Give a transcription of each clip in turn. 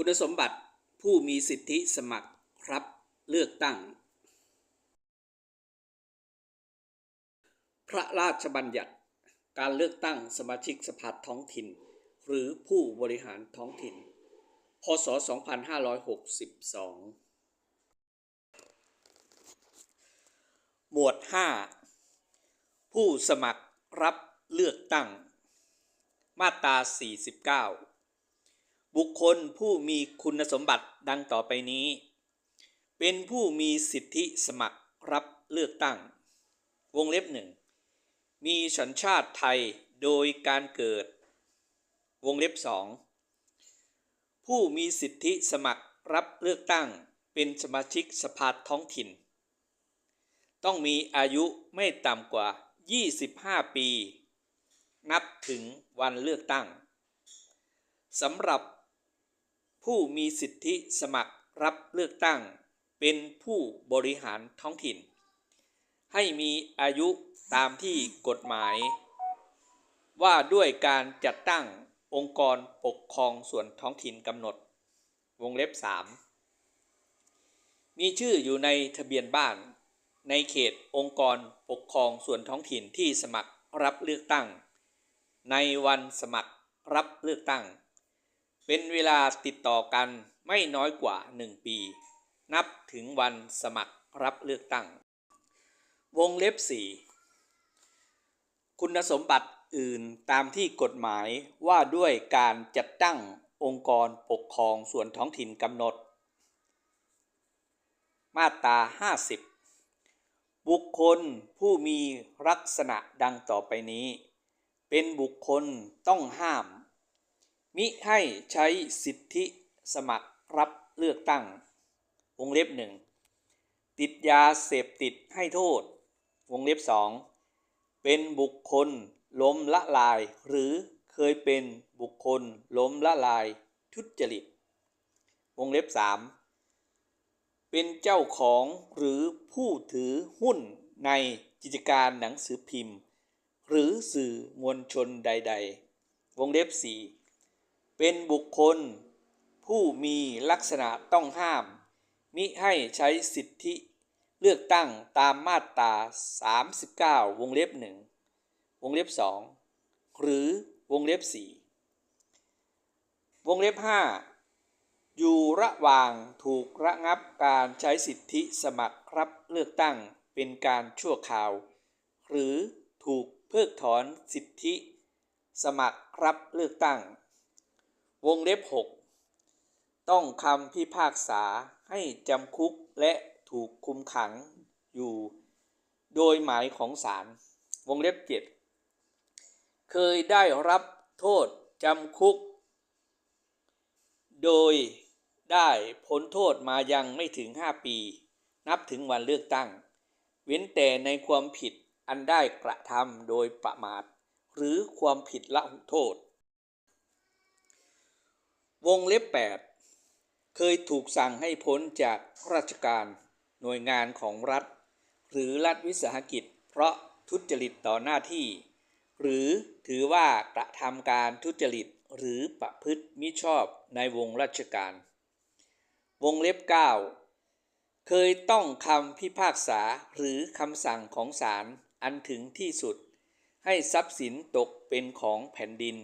คุณสมบัติผู้มีสิทธิสมัครรับเลือกตั้ง พระราชบัญญัติ การเลือกตั้งสมาชิกสภาท้องถิ่น หรือผู้บริหารท้องถิ่น พศ 2562 หมวด 5 ผู้สมัครรับเลือกตั้ง มาตรา 49 บุคคลผู้มีคุณสมบัติดังต่อไปนี้ เป็นผู้มีสิทธิสมัครรับเลือกตั้ง วงเล็บหนึ่งมีสัญชาติไทยโดยการเกิด วงเล็บสองผู้มีสิทธิสมัครรับเลือกตั้งเป็นสมาชิกสภาท้องถิ่น ต้องมีอายุไม่ต่ำกว่า 25 ปี นับถึงวันเลือกตั้งสำหรับ ผู้มีสิทธิสมัครรับเลือกตั้ง เป็นผู้บริหารท้องถิ่น ให้มีอายุตามที่กฎหมาย ว่าด้วยการจัดตั้งองค์กรปกครองส่วนท้องถิ่นกำหนด วงเล็บ 3 มีชื่ออยู่ในทะเบียนบ้าน ในเขตองค์กรปกครองส่วนท้องถิ่นที่สมัครรับเลือกตั้ง ในวันสมัครรับเลือกตั้ง เป็นเวลาติดต่อกันไม่น้อยกว่า 1 ปี นับถึงวันสมัครรับเลือกตั้ง วงเล็บ 4 คุณสมบัติอื่นตามที่กฎหมายว่าด้วยการจัดตั้งองค์กรปกครองส่วนท้องถิ่นกำหนด มาตรา 50 บุคคลผู้มีลักษณะดังต่อไปนี้ เป็นบุคคลต้องห้าม มิให้ใช้สิทธิสมัครรับเลือกตั้ง วงเล็บหนึ่งติดยาเสพติดให้โทษ วงเล็บสองเป็นบุคคลล้มละลาย หรือเคยเป็นบุคคลล้มละลายทุจริต วงเล็บสามเป็นเจ้าของหรือผู้ถือหุ้นในกิจการหนังสือพิมพ์ หรือสื่อมวลชนใด ๆ วงเล็บสี่ เป็นบุคคล ผู้มีลักษณะต้องห้าม มิให้ใช้สิทธิเลือกตั้งตามมาตรา 39 วงเล็บ 1 วงเล็บ 2 หรือวงเล็บ 4 วงเล็บ 5 อยู่ระหว่างถูกระงับการใช้สิทธิสมัครรับเลือกตั้งเป็นการชั่วคราว หรือถูกเพิกถอนสิทธิ สมัครรับเลือกตั้ง วงเล็บ 6 ต้องคำพิพากษาให้จำคุกและถูกคุมขังอยู่ โดยหมายของศาลวงเล็บ 7 เคยได้รับโทษจำคุก โดยได้พ้นโทษมายังไม่ถึง 5 ปี นับถึงวันเลือกตั้ง เว้นแต่ในความผิดอันได้กระทำโดยประมาท หรือความผิดละหุโทษ วงเล็บ 8 เคยถูกสั่งให้พ้นจากราชการหน่วยงานของรัฐ หรือรัฐวิสาหกิจ เพราะทุจริตต่อหน้าที่ หรือถือว่ากระทำการทุจริตหรือประพฤติมิชอบในวงราชการ วงเล็บ 9 เคยต้องคำพิพากษาหรือคำสั่งของศาลอันถึงที่สุด ให้ทรัพย์สินตกเป็นของแผ่นดิน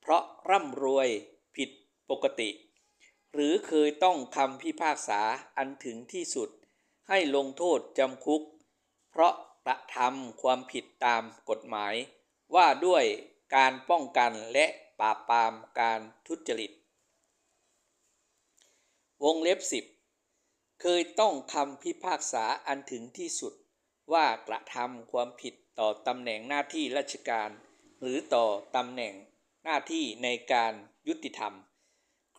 เพราะร่ำรวยผิด ปกติ หรือเคยต้องคำพิพากษาอันถึงที่สุด ให้ลงโทษจำคุก เพราะกระทำความผิดตามกฎหมาย ว่าด้วยการป้องกันและปราบปรามการทุจริต วงเล็บ 10 เคยต้องคำพิพากษาอันถึงที่สุด ว่ากระทำความผิดต่อตำแหน่งหน้าที่ราชการ หรือต่อตำแหน่งหน้าที่ในการยุติธรรม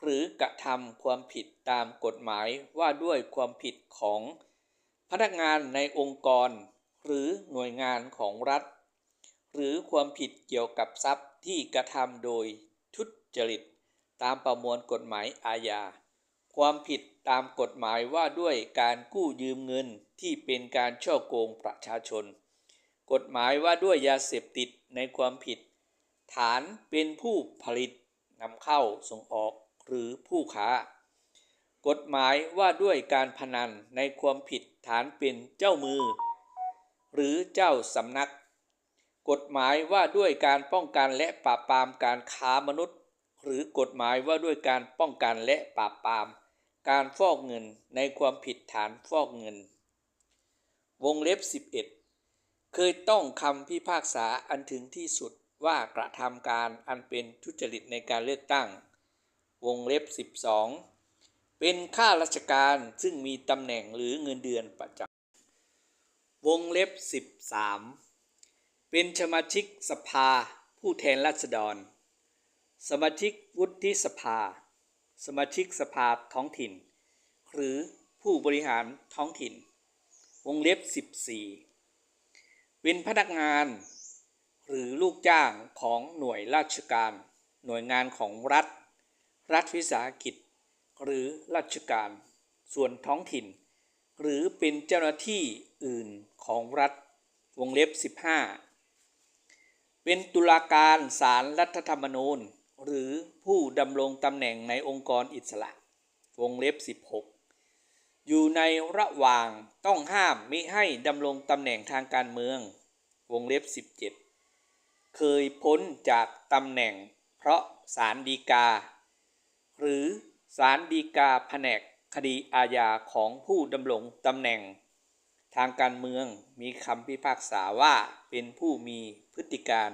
หรือกระทำความผิดตามกฎหมายว่าด้วยความผิดของพนักงานในองค์กร หรือหน่วยงานของรัฐ หรือความผิดเกี่ยวกับทรัพย์ที่กระทำโดยทุจริต ตามประมวลกฎหมายอาญา ความผิดตามกฎหมายว่าด้วยการกู้ยืมเงินที่เป็นการช่อโกงประชาชน กฎหมายว่าด้วยยาเสพติดในความผิด ฐานเป็นผู้ผลิตนำเข้าส่งออก หรือผู้ค้า กฎหมายว่าด้วยการพนันในความผิดฐานเป็นเจ้ามือ หรือเจ้าสำนัก กฎหมายว่าด้วยการป้องกันและปราบปรามการค้ามนุษย์ หรือกฎหมายว่าด้วยการป้องกันและปราบปราม การฟอกเงินในความผิดฐานฟอกเงิน วงเล็บ 11 เคยต้องคำพิพากษาอันถึงที่สุดว่ากระทำการอันเป็นทุจริตในการเลือกตั้ง วงเล็บ 12 เป็นข้าราชการซึ่งมีตำแหน่งหรือเงินเดือนประจำวงเล็บ 13 เป็นสมาชิกสภาผู้แทนราษฎร สมาชิกวุฒิสภา สมาชิกสภาท้องถิ่น หรือผู้บริหารท้องถิ่น วงเล็บ 14 เป็นพนักงานหรือลูกจ้างของหน่วยราชการ หน่วยงานของรัฐ รัฐวิสาหกิจ หรือราชการ ส่วนท้องถิ่น หรือเป็นเจ้าหน้าที่อื่นของรัฐวงเล็บ 15 เป็นตุลาการศาลรัฐธรรมนูญ หรือผู้ดำรงตำแหน่งในองค์กรอิสระ วงเล็บ 16 อยู่ในระหว่างต้องห้ามมิให้ดำรงตำแหน่งทางการเมือง วงเล็บ 17 เคยพ้นจากตำแหน่งเพราะศาลฎีกา หรือศาลฎีกาแผนกคดีอาญาของผู้ดำรงตำแหน่ง ทางการเมืองมีคำพิพากษาว่าเป็นผู้มีพฤติการ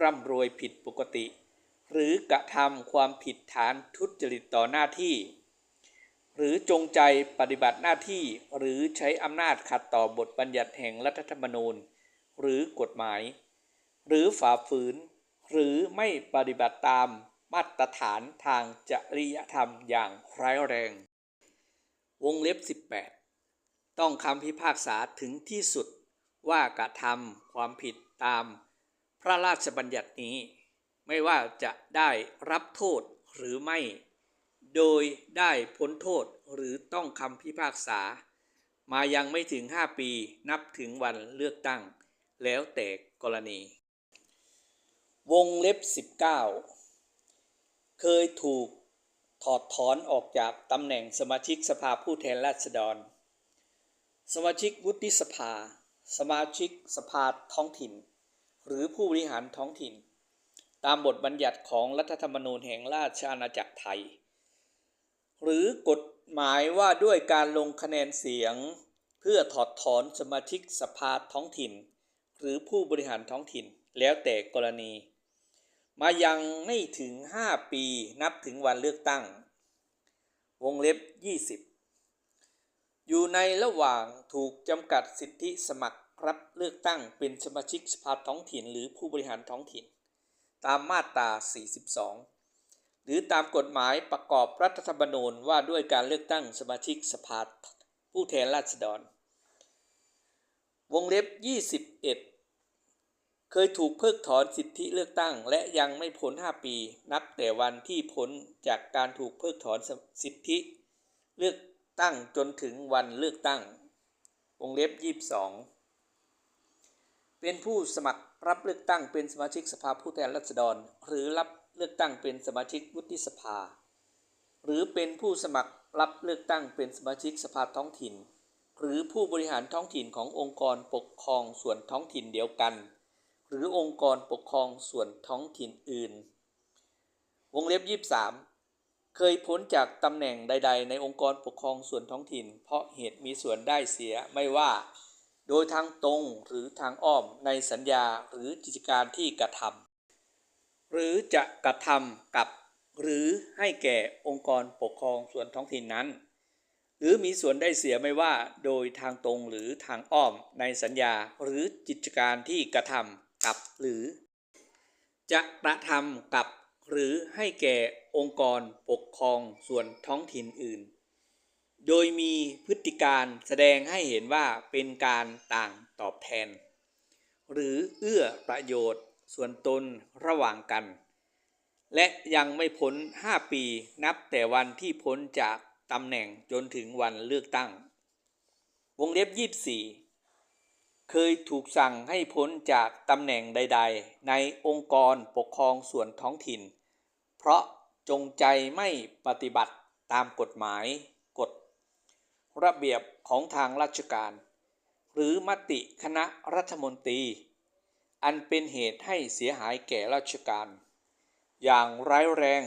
ร่ำรวยผิดปกติ หรือกระทำความผิดฐานทุจริตต่อหน้าที่ หรือจงใจปฏิบัติหน้าที่หรือใช้อำนาจขัดต่อบทบัญญัติแห่งรัฐธรรมนูญ หรือกฎหมาย หรือฝ่าฝืน หรือไม่ปฏิบัติตาม มาตรฐานทางจริยธรรมอย่างร้ายแรง วงเล็บ 18 ต้องคำพิพากษาถึงที่สุดว่ากระทำความผิดตามพระราชบัญญัตินี้ ไม่ว่าจะได้รับโทษหรือไม่ โดยได้พ้นโทษหรือต้องคำพิพากษา มายังไม่ถึง 5 ปีนับถึงวันเลือกตั้ง แล้วแต่กรณี วงเล็บ 19 เคยถูกถอดถอนออกจากตำแหน่งสมาชิกสภาผู้แทนราษฎร สมาชิกวุฒิสภา สมาชิกสภาท้องถิ่น หรือผู้บริหารท้องถิ่น ตามบทบัญญัติของรัฐธรรมนูญแห่งราชอาณาจักรไทย หรือกฎหมายว่าด้วยการลงคะแนนเสียง เพื่อถอดถอนสมาชิกสภาท้องถิ่น หรือผู้บริหารท้องถิ่นแล้วแต่กรณี มายังไม่ถึง 5 ปีนับถึงวันเลือกตั้ง วงเล็บ 20 อยู่ในระหว่างถูกจำกัดสิทธิสมัครรับเลือกตั้งเป็นสมาชิกสภาท้องถิ่น หรือผู้บริหารท้องถิ่น ตามมาตรา 42 หรือตามกฎหมายประกอบรัฐธรรมนูญว่าด้วยการเลือกตั้งสมาชิกสภาผู้แทนราษฎร วงเล็บ 21 เคยถูกเพิกถอนสิทธิเลือกตั้ง และยังไม่พ้น 5 ปี นับแต่วันที่พ้นจากการถูกเพิกถอนสิทธิ เลือกตั้งจนถึงวันเลือกตั้งวงเล็บ 22 เป็นผู้สมัครรับเลือกตั้งเป็นสมาชิกสภาผู้แทนราษฎร หรือรับเลือกตั้งเป็นสมาชิกวุฒิสภา หรือเป็นผู้สมัครรับเลือกตั้งเป็นสมาชิกสภาท้องถิ่น หรือผู้บริหารท้องถิ่นขององค์กรปกครองส่วนท้องถิ่นเดียวกัน หรือองค์กรปกครองส่วนท้องถิ่นอื่น วงเล็บ 23 เคยพ้นจากตำแหน่งใด ๆ ในองค์กรปกครองส่วนท้องถิ่น เพราะเหตุมีส่วนได้เสียไม่ว่า โดยทางตรงหรือทางอ้อมในสัญญาหรือกิจการที่กระทำหรือจะกระทำกับหรือให้แก่องค์กรปกครองส่วนท้องถิ่นนั้น หรือมีส่วนได้เสียไม่ว่า โดยทางตรงหรือทางอ้อมในสัญญาหรือกิจการที่กระทำ กับหรือ จะกระทำกับหรือให้แก่องค์กรปกครองส่วนท้องถิ่นอื่น โดยมีพฤติการแสดงให้เห็นว่าเป็นการต่างตอบแทน หรือเอื้อประโยชน์ส่วนตนระหว่างกัน และยังไม่พ้น 5 ปีนับแต่วันที่พ้นจากตำแหน่งจนถึงวันเลือกตั้ง วงเล็บ 24 เคยถูกสั่งให้พ้นจากตำแหน่งใด ๆ ในองค์กรปกครองส่วนท้องถิ่น เพราะจงใจไม่ปฏิบัติตามกฎหมายกฎ ระเบียบของทางราชการ หรือมติคณะรัฐมนตรี อันเป็นเหตุให้เสียหายแก่ราชการ อย่างร้ายแรง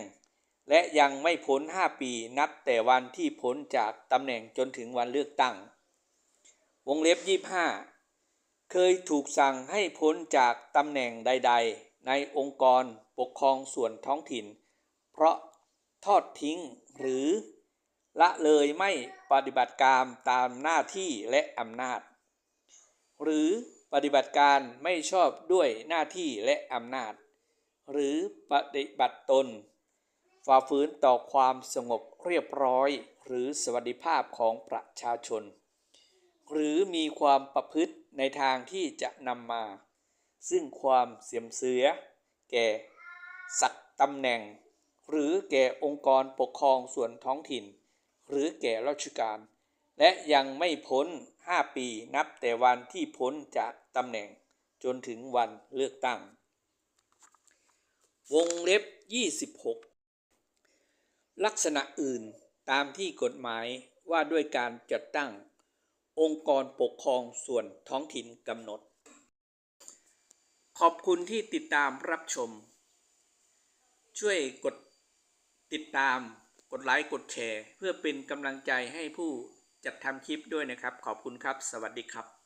และยังไม่พ้น 5 ปีนับแต่วันที่พ้นจากตำแหน่งจนถึงวันเลือกตั้ง วงเล็บ 25 เคยถูกสั่งให้พ้นจากตำแหน่งใด ๆ ในองค์กรปกครองส่วนท้องถิ่น เพราะทอดทิ้งหรือละเลยไม่ปฏิบัติการตามหน้าที่และอำนาจ หรือปฏิบัติการไม่ชอบด้วยหน้าที่และอำนาจ หรือปฏิบัติตน ฝ่าฝืนต่อความสงบเรียบร้อย หรือสวัสดิภาพของประชาชน หรือมีความประพฤติในทางที่จะนำมา ซึ่งความเสียมเสือแก่ศักดิ์ตำแหน่ง หรือแก่องค์กรปกครองส่วนท้องถิ่น หรือแก่ราชการ และยังไม่พ้น 5 ปีนับแต่วันที่พ้นจากตำแหน่งจนถึงวันเลือกตั้ง วงเล็บ 26 ลักษณะอื่นตามที่กฎหมายว่าด้วยการจัดตั้ง องค์กรปกครองส่วนท้องถิ่นกำหนด ขอบคุณที่ติดตามรับชม ช่วยกดติดตาม กดไลค์ กดแชร์ เพื่อเป็นกำลังใจให้ผู้จัดทำคลิปด้วยนะครับ ขอบคุณครับ สวัสดีครับ